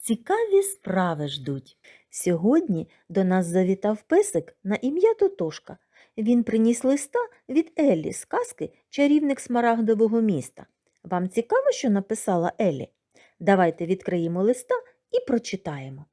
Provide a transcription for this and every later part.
цікаві справи ждуть. Сьогодні до нас завітав песик на ім'я Тотошка. Він приніс листа від Еллі з казки Чарівник смарагдового міста. Вам цікаво, що написала Еллі? Давайте відкриємо листа і прочитаємо.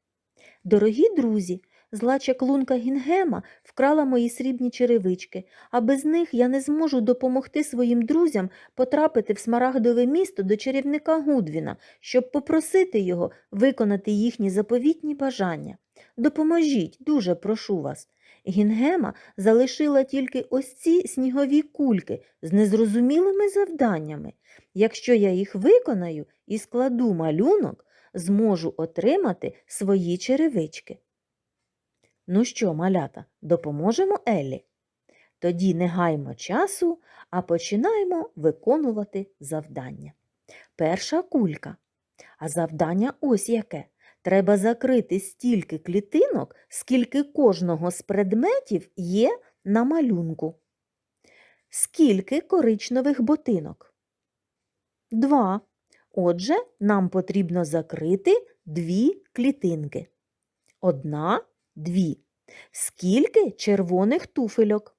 Дорогі друзі, зла чаклунка Гінгема вкрала мої срібні черевички, а без них я не зможу допомогти своїм друзям потрапити в смарагдове місто до чарівника Гудвіна, щоб попросити його виконати їхні заповітні бажання. Допоможіть, дуже прошу вас. Гінгема залишила тільки ось ці снігові кульки з незрозумілими завданнями. Якщо я їх виконаю і складу малюнок, зможу отримати свої черевички. Ну що, малята, допоможемо Еллі? Тоді не гаймо часу, а починаємо виконувати завдання. Перша кулька. А завдання ось яке. Треба закрити стільки клітинок, скільки кожного з предметів є на малюнку. Скільки коричневих ботинок? Два. Отже, нам потрібно закрити дві клітинки. Одна, дві. Скільки червоних туфельок?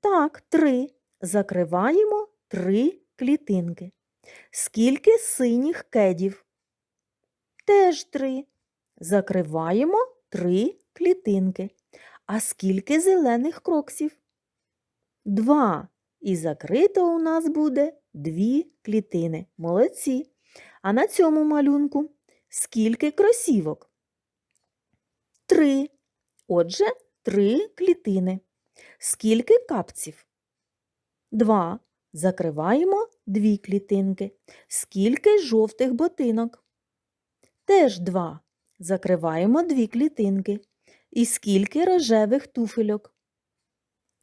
Так, три. Закриваємо три клітинки. Скільки синіх кедів? Теж три. Закриваємо три клітинки. А скільки зелених кроксів? Два. І закрито у нас буде дві клітини. Молодці. А на цьому малюнку скільки кросівок? Три. Отже, три клітини. Скільки капців? Два. Закриваємо дві клітинки. Скільки жовтих ботинок? Теж два. Закриваємо дві клітинки. І скільки рожевих туфельок?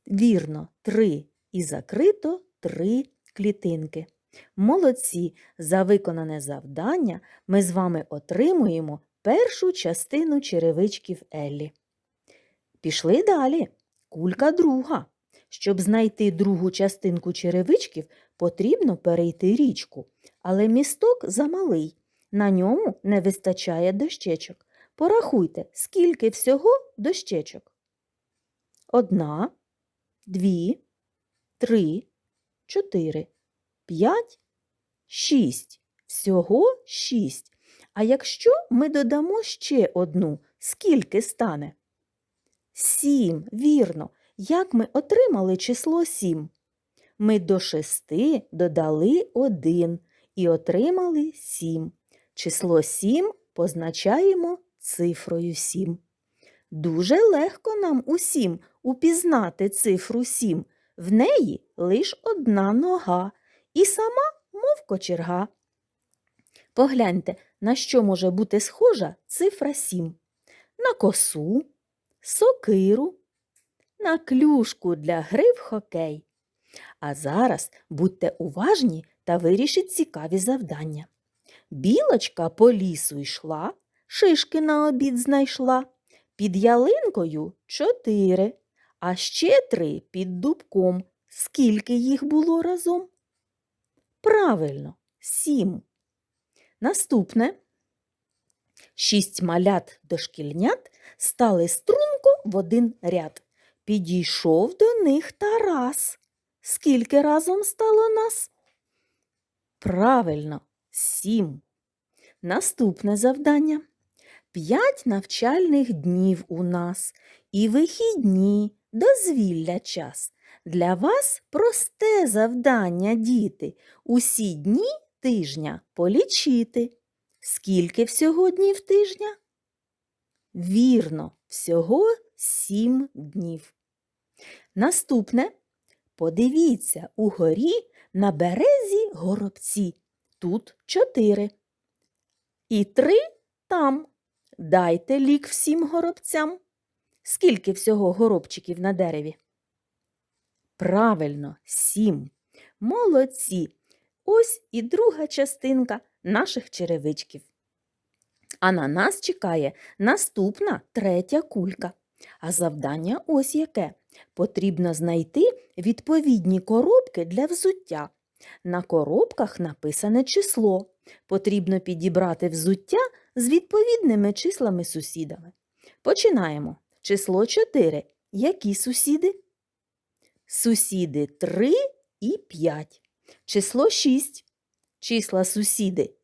Вірно, три. І закрито три клітинки. Молодці! За виконане завдання ми з вами отримуємо першу частину черевичків Еллі. Пішли далі. Кулька друга. Щоб знайти другу частинку черевичків, потрібно перейти річку. Але місток замалий. На ньому не вистачає дощечок. Порахуйте, скільки всього дощечок. Одна, дві, три, чотири, п'ять, шість. Всього шість. А якщо ми додамо ще одну, скільки стане? Сім, вірно. Як ми отримали число сім? Ми до шести додали один і отримали сім. Число сім позначаємо цифрою сім. Дуже легко нам усім упізнати цифру сім. В неї лиш одна нога і сама, мов кочерга. Погляньте, на що може бути схожа цифра 7. На косу, сокиру, на клюшку для гри в хокей. А зараз будьте уважні та вирішіть цікаві завдання. Білочка по лісу йшла, шишки на обід знайшла. Під ялинкою чотири, а ще три під дубком. Скільки їх було разом? Правильно, сім. Наступне. Шість малят дошкільнят стали струнко в один ряд. Підійшов до них Тарас. Скільки разом стало нас? Правильно, сім. Наступне завдання. П'ять навчальних днів у нас і вихідні, дозвілля час. Для вас просте завдання, діти, усі дні тижня полічити. Скільки всього днів тижня? Вірно, всього сім днів. Наступне. Подивіться угорі на березі горобці. Тут чотири. І три там. Дайте лік всім горобцям. Скільки всього горобчиків на дереві? Правильно, сім. Молодці. Ось і друга частинка наших черевичків. А на нас чекає наступна третя кулька. А завдання ось яке. Потрібно знайти відповідні коробки для взуття. На коробках написане число. Потрібно підібрати взуття з відповідними числами сусідами. Починаємо. Число 4. Які сусіди? Сусіди 3 і 5. Число 6. Числа сусіди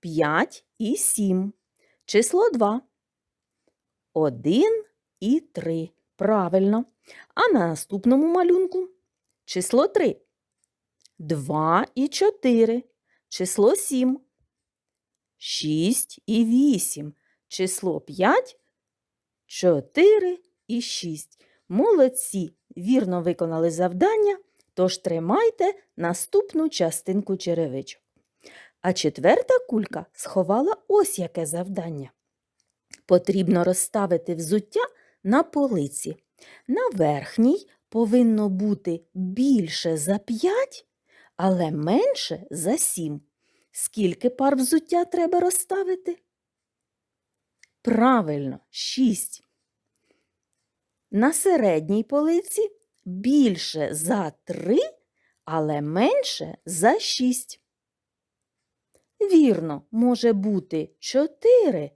5 і 7. Число 2. 1 і 3. Правильно. А на наступному малюнку число 3. 2 і 4. Число 7. 6 і 8. Число 5. 4 і 6. Молодці! Вірно виконали завдання, тож тримайте наступну частинку черевичок. А четверта кулька сховала ось яке завдання. Потрібно розставити взуття на полиці. На верхній повинно бути більше за 5, але менше за 7. Скільки пар взуття треба розставити? Правильно, 6. На середній полиці більше за 3, але менше за 6. Вірно, може бути 4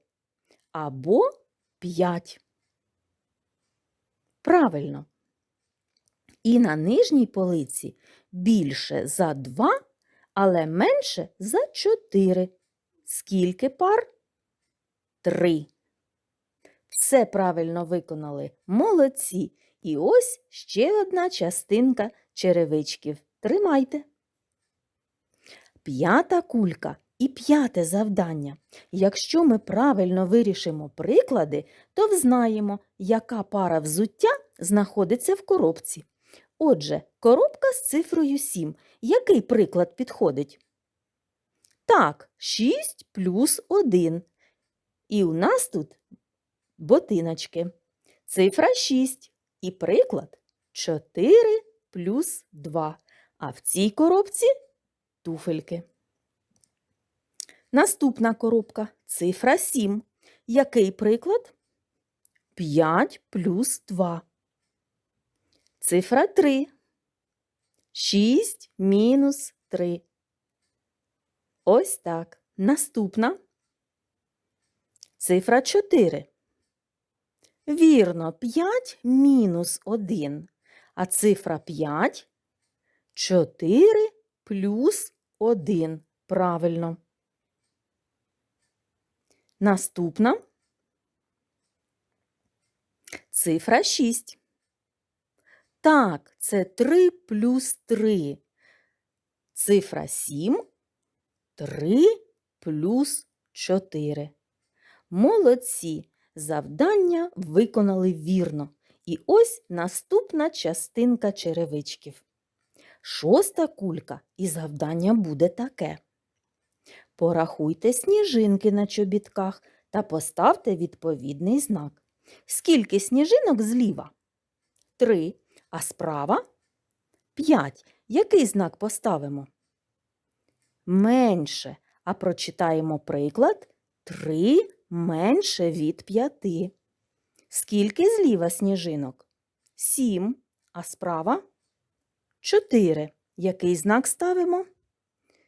або 5. Правильно. І на нижній полиці більше за 2, але менше за 4. Скільки пар? 3. Все правильно виконали. Молодці. І ось ще одна частинка черевичків. Тримайте. П'ята кулька і п'яте завдання. Якщо ми правильно вирішимо приклади, то взнаємо, яка пара взуття знаходиться в коробці. Отже, коробка з цифрою 7. Який приклад підходить? Так, 6 плюс 1. І у нас тут ботиночки. Цифра 6 і приклад 4 плюс 2. А в цій коробці туфельки. Наступна коробка цифра 7. Який приклад? 5 плюс 2. Цифра 3. 6 мінус 3. Ось так. Наступна. Цифра 4. Вірно, 5 мінус 1. А цифра 5 – 4 плюс 1. Правильно. Наступна цифра 6. Так, це 3 плюс 3. Цифра 7 – 3 плюс 4. Молодці! Завдання виконали вірно. І ось наступна частинка черевичків. Шоста кулька і завдання буде таке. Порахуйте сніжинки на чобітках та поставте відповідний знак. Скільки сніжинок зліва? Три. А справа? П'ять. Який знак поставимо? Менше. А прочитаємо приклад три менше від п'яти. Скільки зліва сніжинок? Сім. А справа? Чотири. Який знак ставимо?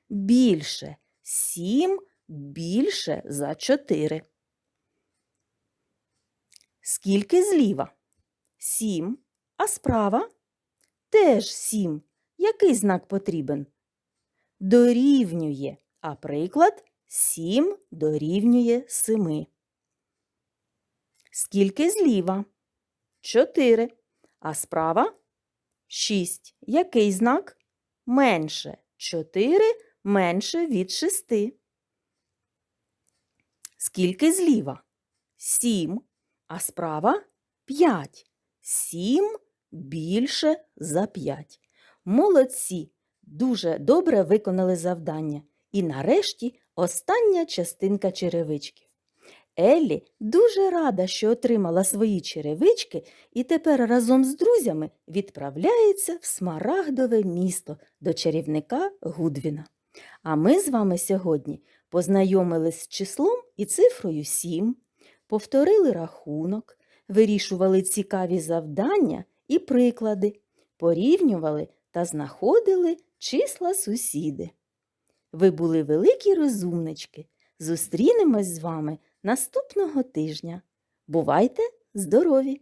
Більше. Сім більше за чотири. Скільки зліва? Сім. А справа? Теж сім. Який знак потрібен? Дорівнює. А приклад 7 дорівнює 7. Скільки зліва? 4. А справа 6. Який знак? Менше. 4 менше від 6. Скільки зліва? 7. А справа 5. 7 більше за 5. Молодці! Дуже добре виконали завдання. І нарешті остання частинка черевичків. Еллі дуже рада, що отримала свої черевички і тепер разом з друзями відправляється в Смарагдове місто до чарівника Гудвіна. А ми з вами сьогодні познайомились з числом і цифрою 7, повторили рахунок, вирішували цікаві завдання і приклади, порівнювали та знаходили числа сусіди. Ви були великі розумнички. Зустрінемось з вами наступного тижня. Бувайте здорові!